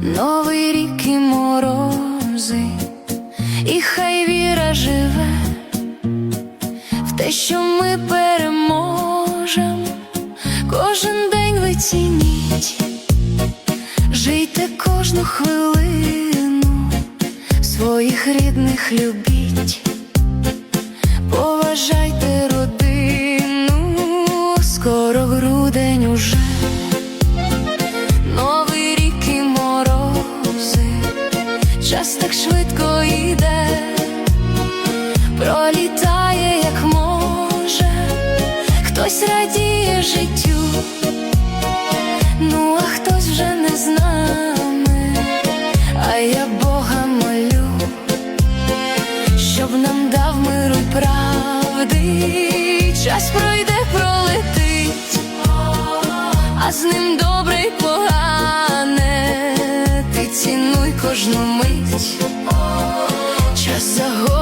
Новий рік і морози, і хай віра живе в те, що ми переможем, кожен день ви цініть, жийте кожну хвилину, своїх рідних любіть, час так швидко йде, пролітає, як може, хтось радіє життю, ну а хтось вже не з нами, а я Бога молю, щоб нам дав миру правди, час пройде, пролетить а з ним добре кожну мить, час загоює рани.